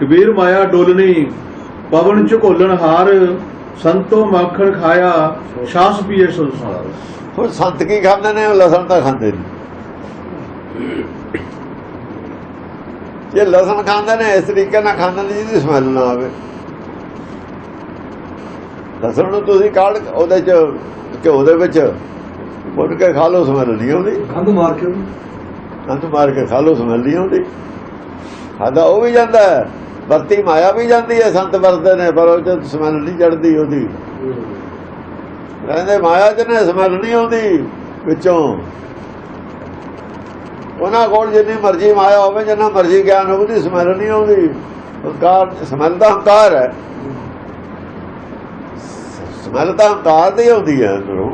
ਕਬੀਰ ਮਾਇਆ ਡੋਲਣੀ ਪਵਨ ਝਕੋਲਣ ਹਾਰ ਸੰਤੋ ਮੱਖਣ ਖਾਇਆ ਛਾਸ ਪੀਏ ਸੰਸਾਰ। ਹੁਣ ਸੰਤ ਕੀ ਖਾਂਦੇ ਨੇ ਲਸਣ ਤਾਂ ਖਾਂਦੇ ਨਹੀਂ। ਜੇ ਲਸਣ ਖਾਂਦੇ ਨੇ ਇਸ ਤਰੀਕੇ ਨਾਲ ਖਾਂਦੇ ਨੇ ਜਿਹਦੀ ਸਮੈਲ ਨਾ ਆਵੇ। ਲਸਣ ਨੂੰ ਤੁਸੀਂ ਕਾੜ ਉਹਦੇ ਚ ਘਿਓ ਦੇ ਵਿੱਚ ਭੁੰਨ ਕੇ ਖਾ ਲਓ ਸਮੈਲ ਨਹੀਂ ਆਉਂਦੀ। ਗੰਦ ਮਾਰ ਕੇ। ਕੰਧ ਮਾਰ ਕੇ ਖਾ ਲਓ ਸਮੈਲ ਨਹੀਂ ਆਉਂਦੀ। ਖਾਦਾ ਉਹ ਵੀ ਜਾਂਦਾ ਹੈ। ਵਰਤੀ ਮਾਇਆ ਵੀ ਜਾਂਦੀ ਹੈ, ਸੰਤ ਵਰਤਦੇ ਨੇ, ਪਰ ਉਹ ਚ ਸਮੈਲ ਨਹੀਂ ਚੜਦੀ ਉਹਦੀ। ਕਹਿੰਦੇ ਮਾਇਆ ਚ ਨੇ, ਸਮੈਲ ਨਹੀਂ ਆਉਂਦੀ ਵਿੱਚੋਂ। ਉਹਨਾਂ ਕੋਲ ਜਿੰਨੀ ਮਰਜ਼ੀ ਮਾਇਆ ਹੋਵੇ, ਜਿੰਨਾ ਮਰਜ਼ੀ ਗਿਆਨ ਹੋਵੇ, ਉਹਦੀ ਸਮੈਲ ਨਹੀਂ ਆਉਂਦੀ। ਹੰਕਾਰ ਸਮੈਲ ਦਾ ਹੰਕਾਰ ਹੈ। ਸਮੈਲ ਤਾਂ ਹੰਕਾਰ ਦੀ ਆਉਂਦੀ ਹੈ ਅੰਦਰੋਂ।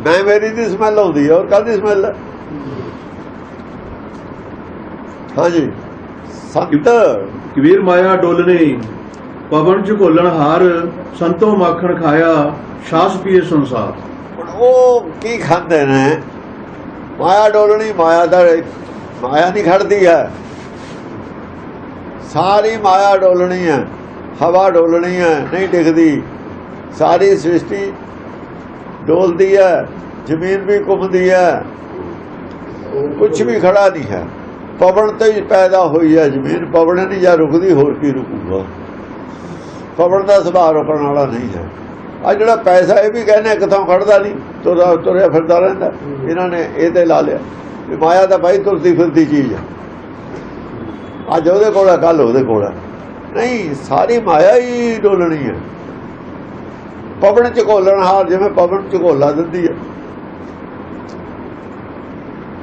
ਮੈਂ ਮੇਰੀ ਦੀ ਸਮੈਲ ਆਉਂਦੀ ਹੈ ਔਰ ਕਾਹਦੀ ਸਮੈਲ ਹਾਂਜੀ। ਸੰਤ। ਕਬੀਰ ਮਾਇਆ ਡੋਲਣੀ ਪਵਨ ਝਕੋਲਣ ਹਾਰ ਸੰਤੋ ਮੱਖਣ ਖਾਇਆ ਛਾਸ ਪੀਏ ਸੰਸਾਰ। ਉਹ ਕੀ ਖਾਂਦੇ ਨੇ? ਮਾਇਆ ਡੋਲਣੀ ਮਾਇਆ ਦਾ ਮਾਇਆ ਨਹੀਂ ਖੜਦੀ ਹੈ। ਸਾਰੀ ਮਾਇਆ ਡੋਲਣੀ ਹੈ ਹਵਾ ਡੋਲਣੀ ਹੈ ਨਹੀਂ ਟਿਕਦੀ ਸਾਰੀ ਸ੍ਰਿਸ਼ਟੀ ਡੋਲਦੀ ਹੈ ਜ਼ਮੀਨ ਵੀ ਘੁੰਮਦੀ ਹੈ ਕੁਝ ਵੀ ਖੜਾ ਨਹੀਂ ਹੈ। ਪਵਨ ਤੇ ਹੀ ਪੈਦਾ ਹੋਈ ਹੈ ਜ਼ਮੀਨ, ਪਵਨ ਨਹੀਂ ਜਾਂ ਰੁਕਦੀ, ਹੋਰ ਕੀ ਰੁਕੂਗਾ? ਪਵਨ ਦਾ ਸੁਭਾਅ ਰੁਕਣ ਵਾਲਾ ਨਹੀਂ ਹੈ। ਆ ਜਿਹੜਾ ਪੈਸਾ, ਇਹ ਵੀ ਕਹਿੰਦੇ ਕਿਥੋਂ ਖੜਦਾ ਨਹੀਂ, ਤੁਰਿਆ ਤੁਰਿਆ ਫਿਰਦਾ ਰਹਿੰਦਾ। ਇਹਨਾਂ ਨੇ ਇਹ ਤੇ ਲਾ ਲਿਆ। ਮਾਇਆ ਤਾਂ ਬਾਈ ਤੁਰਦੀ ਫਿਰਦੀ ਚੀਜ਼ ਹੈ। ਅੱਜ ਉਹਦੇ ਕੋਲ ਹੈ ਕੱਲ ਉਹਦੇ ਕੋਲ ਨਹੀਂ, ਸਾਰੀ ਮਾਇਆ ਹੀ ਡੋਲਣੀ ਹੈ। ਪਵਨ ਚ ਘੋਲਣ ਹਾਰ ਜਿਵੇਂ ਪਵਨ ਚ ਘੋਲਾ ਦਿੰਦੀ ਹੈ।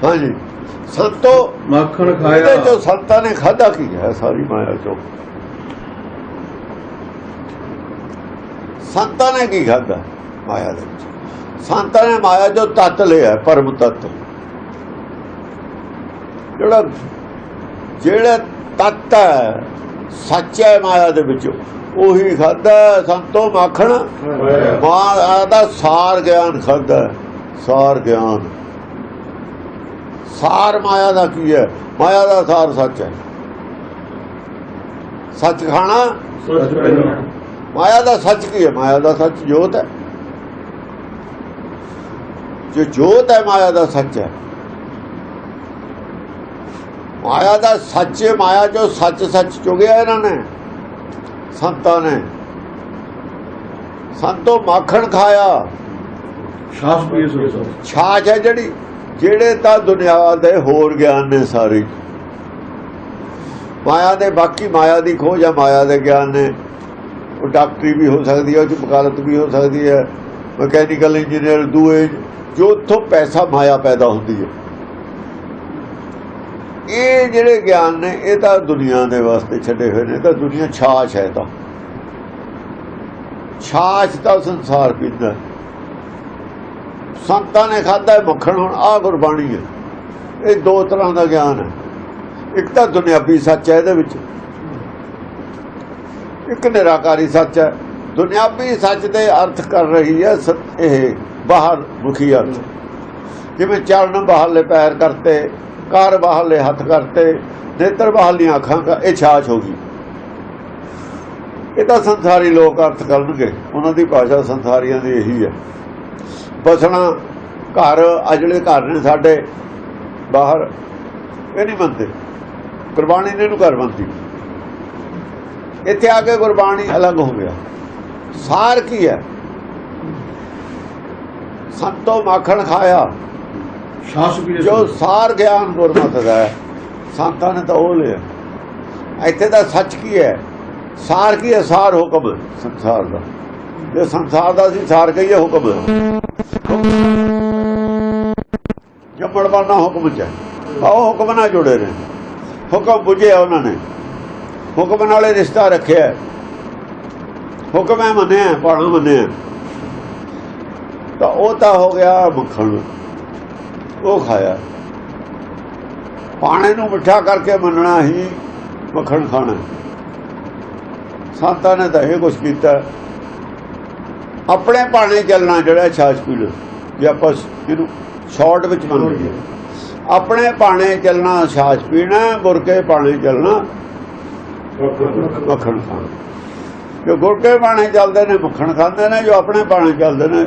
ਹਾਂਜੀ। ਸੰਤੋ ਮੱਖਣ ਇਹਦੇ ਖਾਇਆ ਚੋਂ ਸੰਤਾਂ ਨੇ ਖਾਦਾ ਕੀ ਹੈ? ਸਾਰੀ ਮਾਇਆ ਚੋਂ। ਸੰਤਾਂ ਨੇ ਕੀ ਖਾਦਾ ਮਾਇਆ ਦੇ ਵਿੱਚ। ਸੰਤਾਂ ਨੇ ਮਾਇਆ ਜੋ ਤੱਤ ਲਿਆ ਪਰਮ ਤੱਤ। ਜਿਹੜਾ ਜਿਹੜਾ ਤੱਤ ਹੈ ਸੱਚ ਹੈ ਮਾਇਆ ਦੇ ਵਿੱਚ ਉਹੀ ਖਾਦਾ ਸੰਤੋ ਮੱਖਣ। ਮਾਇਆ ਦਾ ਸਾਰ ਗਿਆਨ ਖਾਦਾ ਸਾਰ ਗਿਆਨ। ਸਾਰ ਮਾਇਆ ਦਾ ਕੀ ਹੈ? ਮਾਇਆ ਦਾ ਸਾਰ ਸੱਚ ਹੈ। ਸੱਚ ਖਾਣਾ? ਮਾਇਆ ਦਾ ਸੱਚ ਕੀ ਹੈ? ਮਾਇਆ ਦਾ ਸੱਚ ਜੋਤ ਹੈ। ਜੋ ਜੋਤ ਹੈ ਮਾਇਆ ਦਾ ਸੱਚ ਹੈ। ਮਾਇਆ ਦਾ ਸੱਚ ਮਾਇਆ ਜੋ ਸੱਚ ਸੱਚ ਚੁਗਿਆ ਇਹਨਾਂ ਨੇ। ਸੰਤਾਂ ਨੇ। ਸੰਤੋ ਮਾਖਣ ਖਾਇਆ। ਛਾਛ ਹੈ ਜਿਹੜੀ। ਜਿਹੜੇ ਤਾਂ ਦੁਨਿਆ ਦੇ ਹੋਰ ਗਿਆਨ ਨੇ ਸਾਰੇ। ਮਾਇਆ ਦੇ, ਬਾਕੀ ਮਾਇਆ ਦੀ ਖੋਜ ਹੈ ਮਾਇਆ ਦੇ ਗਿਆਨ ਨੇ। ਉਹ ਡਾਕਟਰੀ ਵੀ ਹੋ ਸਕਦੀ ਹੈ ਉਹ 'ਚ ਵਕਾਲਤ ਵੀ ਹੋ ਸਕਦੀ ਹੈ ਮਕੈਨੀਕਲ ਇੰਜੀਨੀਅਰ ਦੂਏ, ਜੋ ਉੱਥੋਂ ਪੈਸਾ, ਮਾਇਆ ਪੈਦਾ ਹੁੰਦੀ ਹੈ ਇਹ ਜਿਹੜੇ ਗਿਆਨ ਨੇ, ਇਹ ਤਾਂ ਦੁਨੀਆ ਦੇ ਵਾਸਤੇ ਛੱਡੇ ਹੋਏ ਨੇ ਤਾਂ ਦੁਨੀਆ ਛਾਛ ਹੈ ਤਾਂ। ਛਾਛ ਤਾਂ ਸੰਸਾਰ ਪੀਂਦਾ ਸੰਤਾਂ ਨੇ ਖਾਦਾ ਹੈ ਮੱਖਣ, ਹੁਣ ਆ ਗੁਰਬਾਣੀ ਹੈ। ਇਹ ਦੋ ਤਰ੍ਹਾਂ ਦਾ ਗਿਆਨ ਹੈ। ਇੱਕ ਤਾਂ ਦੁਨਿਆਵੀ ਸੱਚ ਹੈ ਇਹਦੇ ਵਿੱਚ। ਇੱਕ ਨਿਰਾਕਾਰੀ ਸੱਚ ਹੈ। ਦੁਨਿਆਵੀ ਸੱਚ ਦੇ ਅਰਥ ਕਰ ਰਹੀ ਹੈ ਇਹ ਬਾਹਰ ਮੁਖੀ ਅਰਥ। ਜਿਵੇਂ ਚਰਨ ਬਾਹਰਲੇ ਪੈਰ ਕਰਤੇ, ਕਾਰ ਬਾਹਰਲੇ ਹੱਥ ਕਰਤੇ, ਨੇਤਰ ਬਾਹਰਲੀਆਂ ਅੱਖਾਂ ਕਰ ਇਹ ਛਾਛ ਹੋ ਗਈ। ਇਹ ਤਾਂ ਸੰਸਾਰੀ ਲੋਕ ਅਰਥ ਕਰਨਗੇ। ਉਹਨਾਂ ਦੀ ਭਾਸ਼ਾ ਸੰਸਾਰੀਆਂ ਦੀ ਇਹੀ ਹੈ। ਬਸਣਾ ਘਰ ਆ ਜਿਹੜੇ ਘਰ ਨੇ ਸਾਡੇ ਬਾਹਰ। ਇਹ ਨਹੀਂ ਮੰਨਦੇ। ਗੁਰਬਾਣੀ ਨੇ ਇਹਨੂੰ ਘਰ ਮੰਨਦੀ ਇੱਥੇ ਆ ਕੇ ਗੁਰਬਾਣੀ ਅਲੱਗ ਹੋ ਗਿਆ। ਸਾਰ ਕੀ ਹੈ? ਸੰਤੋ ਮਾਖਣ ਖਾਇਆ। ਜੋ। ਸਾਰ ਗਿਆਨ ਗੁਰਮਤਿ ਦਾ ਹੈ। ਸੰਤਾਂ ਨੇ ਤਾਂ ਉਹ ਲਿਆ। ਇੱਥੇ ਦਾ ਸੱਚ ਕੀ ਹੈ? ਸਾਰ ਕੀ ਹੈ? ਸਾਰ ਹੁਕਮ। ਸੰਸਾਰ ਦਾ। ਜੇ ਸੰਸਾਰ ਦਾ ਸੀ ਸਾਰ ਕਹੀਏ ਹੁਕਮ। ਜੰਮਣ ਵਾਲਾ ਹੁਕਮ ਚ ਹੈ। ਹੁਕਮ ਨਾਲ ਜੁੜੇ ਨੇ। ਹੁਕਮ ਬੁਝਿਆ ਉਹਨਾਂ ਨੇ। ਹੁਕਮ ਨਾਲੇ ਰਿਸ਼ਤਾ ਰੱਖਿਆ ਹੁਕਮ ਹੈ ਮੰਨਿਆ ਪਾਣਾ ਮੰਨਿਆ ਤਾਂ ਉਹ ਤਾਂ ਹੋ ਗਿਆ ਮੱਖਣ। ਉਹ ਖਾਇਆ। ਪਾਣੇ ਨੂੰ ਮਿੱਠਾ ਕਰਕੇ ਮੰਨਣਾ ਹੀ ਮੱਖਣ ਖਾਣਾ ਸੰਤਾਂ ਨੇ ਤਾਂ ਇਹ ਕੁਛ ਕੀਤਾ। ਆਪਣੇ ਪਾਣੇ ਚੱਲਣਾ ਜਿਹੜਾ ਛਾਛ ਪੀ ਲਓ। ਜੇ ਆਪਾਂ ਇਹਨੂੰ ਸ਼ਾਰਟ ਵਿੱਚ ਮੰਨ ਲਈਏ। ਆਪਣੇ ਪਾਣੇ ਚੱਲਣਾ ਛਾਛ ਪੀਣਾ ਗੁਰ ਕੇ ਪਾਣੇ ਚੱਲਣਾ ਮੱਖਣ ਖਾਣ। ਜੋ ਗੁਰਕੇ ਬਾਣੇ ਚੱਲਦੇ ਨੇ ਮੱਖਣ ਖਾਂਦੇ ਨੇ ਜੋ ਆਪਣੇ ਬਾਣੇ ਚੱਲਦੇ ਨੇ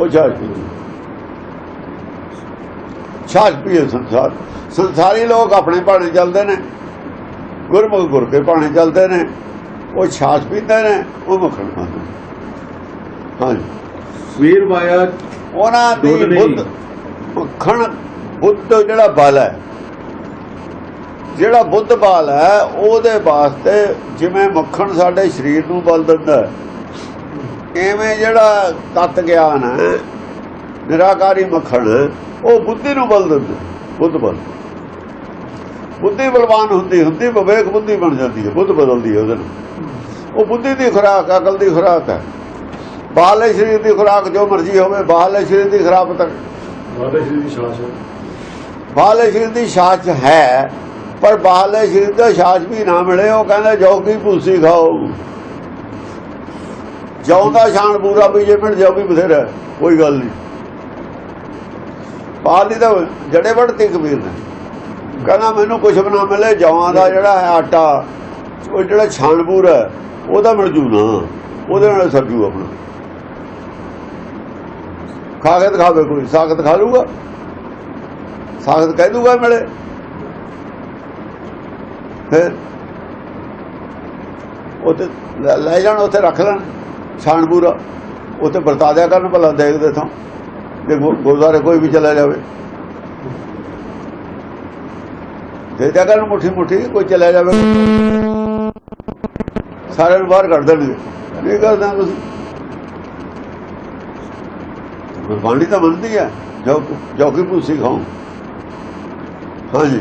ਉਹ ਛਾਛ ਪੀਂਦੇ ਛਾਛ ਪੀਏ ਸੰਸਾਰ। ਸੰਸਾਰੀ ਲੋਕ ਆਪਣੇ ਬਾਣੇ ਚੱਲਦੇ ਨੇ ਗੁਰਮੁਖ ਗੁਰਕੇ ਬਾਣੇ ਚੱਲਦੇ ਨੇ ਉਹ ਛਾਛ ਪੀਂਦੇ ਨੇ ਉਹ ਮੱਖਣ ਖਾਂਦੇ ਨੇ। ਹਾਂਜੀ। ਵੀਰ ਮਾਇਆ ਉਹਨਾਂ ਦੀ। ਬੁੱਧ ਮੱਖਣ ਬੁੱਧ ਜਿਹੜਾ ਬਲ ਹੈ ਜਿਹੜਾ ਬੁੱਧ ਬਲ ਹੈ ਉਹਦੇ ਵਾਸਤੇ ਜਿਵੇਂ ਮੱਖਣ ਸਾਡੇ ਸਰੀਰ ਨੂੰ ਬਲ ਦਿੰਦਾ ਹੈ, ਐਵੇਂ ਜਿਹੜਾ ਤਤ ਗਿਆਨ ਹੈ ਨਿਰਾਕਾਰੀ ਮੱਖਣ ਉਹ ਬੁੱਧੀ ਨੂੰ ਬਲ ਦਿੰਦਾ ਬੁੱਧ ਬਲ। ਬੁੱਧੀ ਬਲਵਾਨ ਹੁੰਦੀ ਹੁੰਦੀ ਵਿਵੇਕ ਬੁੱਧੀ ਬਣ ਜਾਂਦੀ ਹੈ ਬੁੱਧ ਬਦਲਦੀ ਹੈ ਉਹਦੇ ਨਾਲ। ਉਹ ਬੁੱਧੀ ਦੀ ਖੁਰਾਕ ਅਕਲ ਦੀ ਖੁਰਾਕ ਹੈ। ਬਾਹਰਲੇ ਸਰੀਰ ਦੀ ਖੁਰਾਕ ਜੋ ਮਰਜ਼ੀ ਹੋਵੇ ਬਾਹਰਲੇ ਸਰੀਰ ਦੀ ਖੁਰਾਕ ਤੱਕ ਬਾਬਾ ਜੀ ਦੀ ਹੈ। ਬਾਹਰਲੇ ਸਰੀਰ ਦੀ ਛਾਛ ਹੈ ਪਰ ਬਾਹਰਲੇ ਸਰੀਰ ਦਾ ਛਾਛ ਵੀ ਨਾ ਮਿਲੇ ਉਹ ਕਹਿੰਦਾ ਜੋਗੀ ਭੂਸੀ ਖਾਓ। ਜੌਂ ਦਾ ਸ਼ਾਨ ਪੂਰਾ ਵੀ ਜੇ ਮਿਲ ਜਾਓ ਵੀ ਬਥੇਰਾ ਕੋਈ ਗੱਲ ਨਹੀਂ। ਬਾਹਰਲੀ ਤਾਂ ਜੜੇ ਵੜਤੀ ਕਬੀਰ ਨੇ। ਕਹਿੰਦਾ ਮੈਨੂੰ ਵੀ ਨਾ ਮਿਲੇ ਜੌਆਂ ਦਾ ਜਿਹੜਾ ਹੈ ਆਟਾ ਉਹ ਜਿਹੜਾ ਛਾਨਪੂਰ ਹੈ ਉਹਦਾ ਮਿਲ ਜੂ ਨਾ ਉਹਦੇ ਨਾਲ ਸਰਜੂ ਆਪਣਾ। ਖਾ ਕੇ ਦਿਖਾਵੇ ਕੋਈ, ਸਾਖਤ ਖਾ ਲੂਗਾ ਸਾਖਤ ਕਹਿ ਦੂਗਾ ਮਿਲੇ ਫਿਰ ਉੱਥੇ ਲੈ- ਜਾਣ, ਉੱਥੇ ਰੱਖ ਲੈਣ ਛਾਣਪੂਰਾ ਉੱਥੇ ਵਰਤਾ ਦਿਆ ਕਰਨ ਭਲਾ, ਦੇਖਦੇ ਥਾਂ। ਜੇ ਗੁ- ਗੁਰਦੁਆਰੇ ਕੋਈ ਵੀ ਚਲਾ ਜਾਵੇ। ਦੇ ਦਿਆ ਕਰਨ ਮੁੱਠੀ ਮੁੱਠੀ, ਕੋਈ ਚਲਾ ਜਾਵੇ। ਸਾਰਿਆਂ ਨੂੰ ਬਾਹਰ ਕੱਢ ਦੇਣਗੇ। ਨਹੀਂ ਕਰਦਾ ਤੁਸੀਂ ਗੁਰਬਾਣੀ ਤਾਂ ਮੰਨਦੀ ਹੈ ਜੋ ਜੋ ਕਿ ਭੂਸੀ ਖਾਓ। ਹਾਂਜੀ।